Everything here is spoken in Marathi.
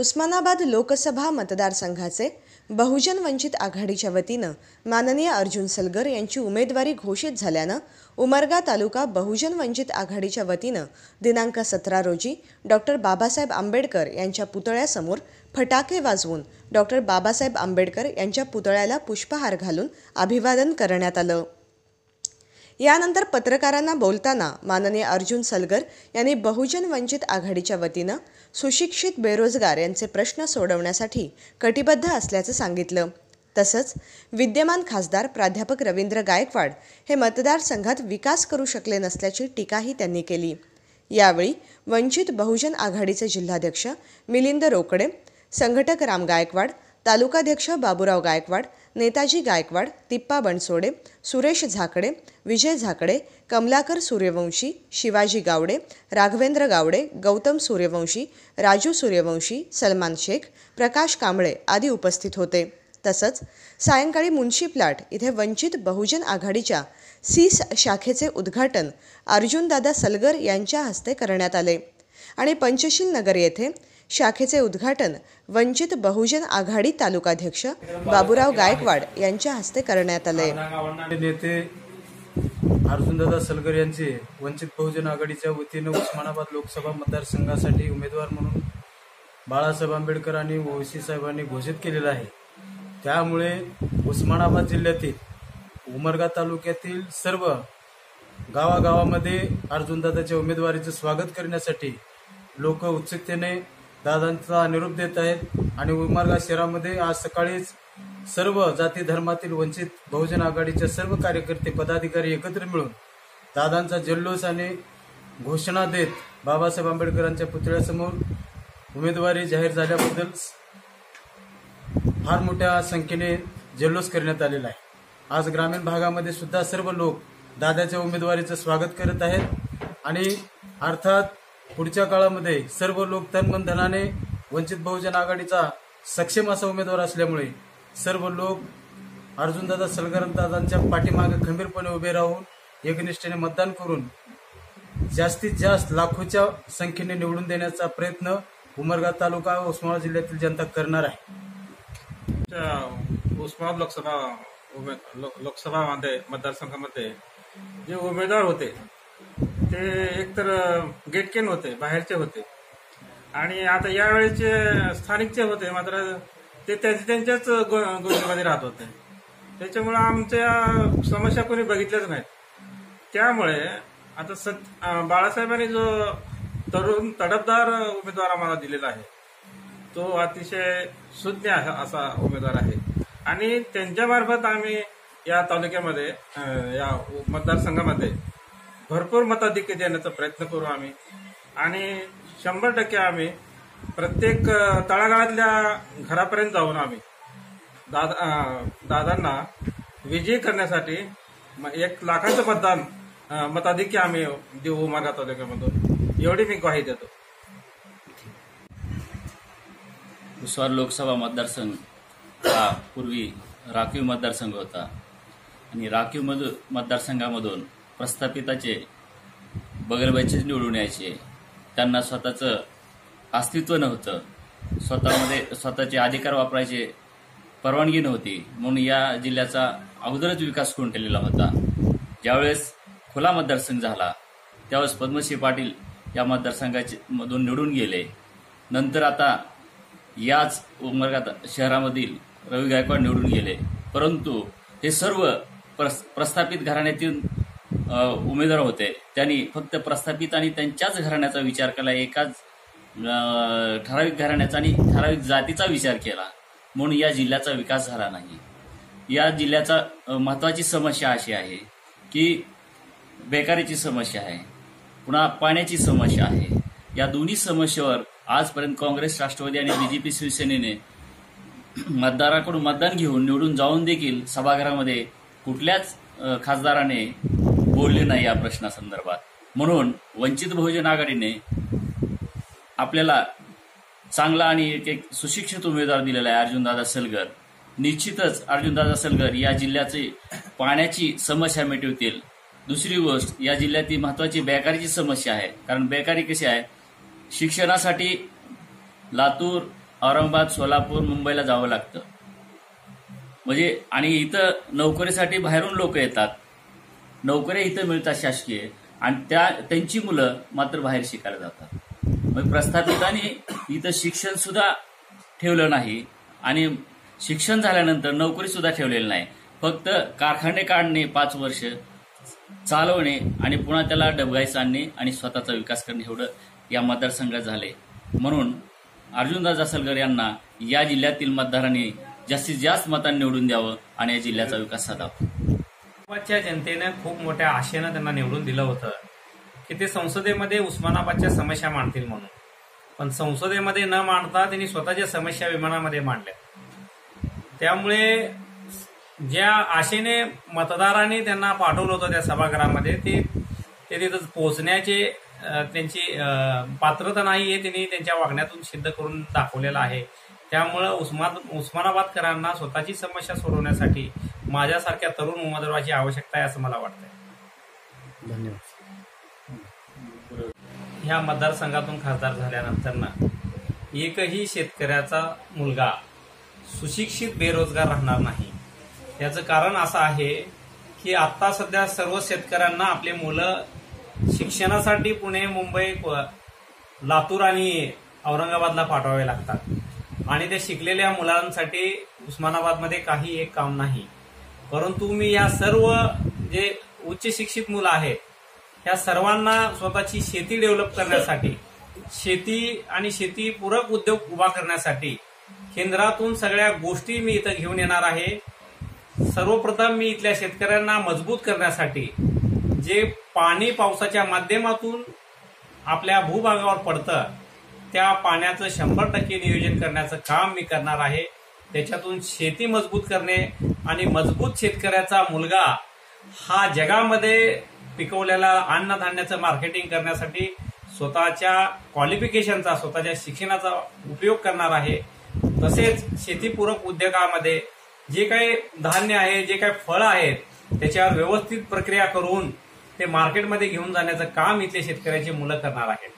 उस्मानाबाद लोकसभा मतदारसंघाचे बहुजन वंचित आघाडीच्या वतीनं माननीय अर्जुन सलगर यांची उमेदवारी घोषित झाल्यानं उमरगा तालुका बहुजन वंचित आघाडीच्या वतीनं दिनांक सतरा रोजी डॉक्टर बाबासाहेब आंबेडकर यांच्या पुतळ्यासमोर फटाके वाजवून डॉक्टर बाबासाहेब आंबेडकर यांच्या पुतळ्याला पुष्पहार घालून अभिवादन करण्यात आलं. यानंतर पत्रकारांना बोलताना माननीय अर्जुन सलगर यांनी बहुजन वंचित आघाडीच्या वतीनं सुशिक्षित बेरोजगार यांचे प्रश्न सोडवण्यासाठी कटिबद्ध असल्याचं सांगितलं. तसंच विद्यमान खासदार प्राध्यापक रवींद्र गायकवाड हे मतदारसंघात विकास करू शकले नसल्याची टीकाही त्यांनी केली. यावेळी वंचित बहुजन आघाडीचे जिल्हाध्यक्ष मिलिंद रोकडे संघटक राम गायकवाड तालुकाध्यक्ष बाबूराव गायकवाड नेताजी गायकवाड तिप्पा बनसोडे सुरेश झाकडे विजय झाकडे कमलाकर सूर्यवंशी शिवाजी गावडे राघवेंद्र गावडे गौतम सूर्यवंशी राजू सूर्यवंशी सलमान शेख प्रकाश कांबळे आदी उपस्थित होते. तसंच सायंकाळी मुन्शी प्लाट इथे वंचित बहुजन आघाडीच्या सीस शाखेचे उद्घाटन अर्जुनदादा सलगर यांच्या हस्ते करण्यात आले. आणि पंचशील नगर येथे शाखेचे उद्घाटन वंचित बहुजन आघाडी तालुकाध्यक्ष बाबूराव गायकवाड यांच्या हस्ते करण्यात आले. नेते अर्जुनदादा सलगर यांचे वंचित बहुजन आघाडीच्या वतीनं उस्मानाबाद लोकसभा मतदारसंघासाठी उमेदवार म्हणून बाळासाहेब आंबेडकर आणि ओवैसी साहेबांनी घोषित केलेलं आहे. त्यामुळे उस्मानाबाद जिल्ह्यातील उमरगा तालुक्यातील सर्व गावागावामध्ये अर्जुनदादाच्या उमेदवारीचं स्वागत करण्यासाठी लोक उत्सुकतेने दादांचा निरोप देत आहेत आणि उमरगा शहरामध्ये आज सकाळीच सर्व जाती धर्मातील वंचित बहुजन आघाडीचे सर्व कार्यकर्ते पदाधिकारी एकत्र मिळून दादांचा जल्लोष आणि घोषणा देत बाबासाहेब आंबेडकरांच्या पुतळ्यासमोर उमेदवारी जाहीर झाल्याबद्दल फार मोठ्या संख्येने जल्लोष करण्यात आलेला आहे. आज ग्रामीण भागामध्ये सुद्धा सर्व लोक दादाच्या उमेदवारीचं स्वागत करत आहेत आणि अर्थात पुढच्या काळामध्ये सर्व लोक तनमन धनाने वंचित बहुजन आघाडीचा सक्षम असा उमेदवार असल्यामुळे सर्व लोक अर्जुनदादा सलगरदादांच्या पाठीमागे खंबीरपणे उभे राहून एकनिष्ठेने मतदान करून जास्तीत जास्त लाखोच्या संख्येने निवडून देण्याचा प्रयत्न उमरगा तालुका उस्मानाबाद जिल्ह्यातील जनता करणार आहे. उस्मानाबाद लोकसभा लोकसभामध्ये मतदारसंघामध्ये जे उमेदवार होते ते एकतर गेटकेन होते बाहेरचे होते. आणि आता यावेळेचे स्थानिकचे होते मात्र ते त्यांच्याच गोष्टीमध्ये राहत होते. त्याच्यामुळे आमच्या समस्या कोणी बघितल्याच नाहीत. त्यामुळे आता सत बाळासाहेबांनी जो तरुण तडफदार उमेदवार आम्हाला दिलेला आहे तो अतिशय सुज्ञ असा उमेदवार आहे. आणि त्यांच्यामार्फत आम्ही या तालुक्यामध्ये या मतदारसंघामध्ये भरपूर मताधिक्य देण्याचा प्रयत्न करू आम्ही. आणि शंभर टक्के आम्ही प्रत्येक तळागाळातल्या घरापर्यंत जाऊन आम्ही. दादा दादांना विजयी करण्यासाठी एक लाखाचं मतदान मताधिक्य आम्ही देऊ मागा तालुक्यामधून. एवढी मी ग्वाही देतो. उस्वार लोकसभा मतदारसंघ हा पूर्वी राखीव मतदारसंघ होता. आणि राखीव मध मतदारसंघामधून प्रस्थापिताचे बगलबाईचेच निवडून यायचे. त्यांना स्वतःचं अस्तित्व नव्हतं. स्वतःमध्ये स्वतःचे अधिकार वापरायचे परवानगी नव्हती. म्हणून या जिल्ह्याचा अगोदरच विकास करून ठेवलेला होता. ज्यावेळेस खुला मतदारसंघ झाला त्यावेळेस पद्मश्री पाटील या मतदारसंघाचे मधून निवडून गेले. नंतर आता याच उमरगा शहरामधील रवी गायकवाड निवडून गेले. परंतु हे सर्व प्रस- प्रस्थापित घराण्यातील उमेदवार होते. त्यांनी फक्त प्रस्थापित आणि त्यांच्याच घराण्याचा विचार केला एकाच ठराविक घराण्याचा आणि ठराविक जातीचा विचार केला. म्हणून या जिल्ह्याचा विकास झाला नाही. या जिल्ह्याचा महत्वाची समस्या अशी आहे की बेकारीची समस्या आहे पुन्हा पाण्याची समस्या आहे. या दोन्ही समस्येवर आजपर्यंत काँग्रेस राष्ट्रवादी आणि बीजेपी शिवसेनेने मतदाराकडून मतदान घेऊन निवडून जाऊन देखील सभागृहामध्ये कुठल्याच खासदाराने बोलले नाही या प्रश्नासंदर्भात. म्हणून वंचित बहुजन आघाडीने आपल्याला चांगला आणि एक एक सुशिक्षित उमेदवार दिलेला आहे अर्जुनदादा सलगर. निश्चितच अर्जुनदादा सलगर या जिल्ह्याची पाण्याची समस्या मिटवतील. दुसरी गोष्ट या जिल्ह्यातील महत्वाची बेकारीची समस्या आहे. कारण बेकारी कशी आहे? शिक्षणासाठी लातूर औरंगाबाद सोलापूर मुंबईला जावं लागतं. म्हणजे आणि इथं नोकरीसाठी बाहेरून लोक येतात. नोकऱ्या इथं मिळतात शासकीय आणि त्या त्यांची मुलं मात्र बाहेर शिकायला जातात. मग प्रस्थापितांनी इथं शिक्षण सुद्धा ठेवलं नाही आणि शिक्षण झाल्यानंतर नोकरी सुद्धा ठेवलेली नाही. फक्त कारखाने काढणे पाच वर्ष चालवणे आणि पुन्हा त्याला डबगाईस आणणे आणि स्वतःचा विकास करणे एवढं या मतदारसंघात झाले. म्हणून अर्जुनदास सलगर यांना या जिल्ह्यातील मतदारांनी जास्तीत जास्त मतांनी निवडून द्यावं आणि या जिल्ह्याचा विकास साधावा. उस्मानाबादच्या जनतेनं खूप मोठ्या आशेनं त्यांना निवडून दिलं होतं की ते संसदेमध्ये उस्मानाबादच्या समस्या मांडतील म्हणून. पण संसदेमध्ये न मांडता त्यांनी स्वतःच्या समस्या विमानामध्ये मांडल्या. त्यामुळे ज्या आशेने मतदारांनी त्यांना पाठवलं होतं त्या सभागृहामध्ये ते ते तिथं पोहोचण्याचे त्यांची पात्रता नाही आहे त्यांनी त्यांच्या वागण्यातून सिद्ध करून दाखवलेलं आहे. त्यामुळं उस्मान उस्मानाबादकरांना स्वतःची समस्या सोडवण्यासाठी माझ्यासारख्या तरुण उमेदवाराची आवश्यकता आहे असं मला वाटतंय. ह्या मतदारसंघातून खासदार झाल्यानंतर ना एकही शेतकऱ्याचा मुलगा सुशिक्षित बेरोजगार राहणार नाही. याचं कारण असं आहे की आता सध्या सर्व शेतकऱ्यांना आपले मुलं शिक्षणासाठी पुणे मुंबई लातूर आणि औरंगाबादला पाठवावे लागतात. आणि त्या शिकलेल्या मुलांसाठी उस्मानाबादमध्ये काही एक काम नाही. परंतु मी या सर्व जे उच्च शिक्षित मुलं आहेत या सर्वांना स्वतःची शेती डेव्हलप करण्यासाठी शेती आणि शेती पूरक उद्योग उभा करण्यासाठी केंद्रातून सगळ्या गोष्टी मी इथं घेऊन येणार आहे. सर्वप्रथम मी इथल्या शेतकऱ्यांना मजबूत करण्यासाठी जे पाणी पावसाच्या माध्यमातून आपल्या भूभागावर पडतं त्या पाण्याचं शंभर टक्के नियोजन करण्याचं काम मी करणार आहे. त्याच्यातून शेती मजबूत करणे आणि मजबूत शेतकऱ्याचा मुलगा हा जगामध्ये पिकवलेला अन्नधान्याचं मार्केटिंग करण्यासाठी स्वतःच्या क्वालिफिकेशनचा स्वतःच्या शिक्षणाचा उपयोग करणार आहे. तसेच शेतीपूरक उद्योगामध्ये जे काही धान्य आहे जे काही फळं आहेत त्याच्यावर व्यवस्थित प्रक्रिया करून ते मार्केटमध्ये घेऊन जाण्याचं काम इथले शेतकऱ्याची मुलं करणार आहेत.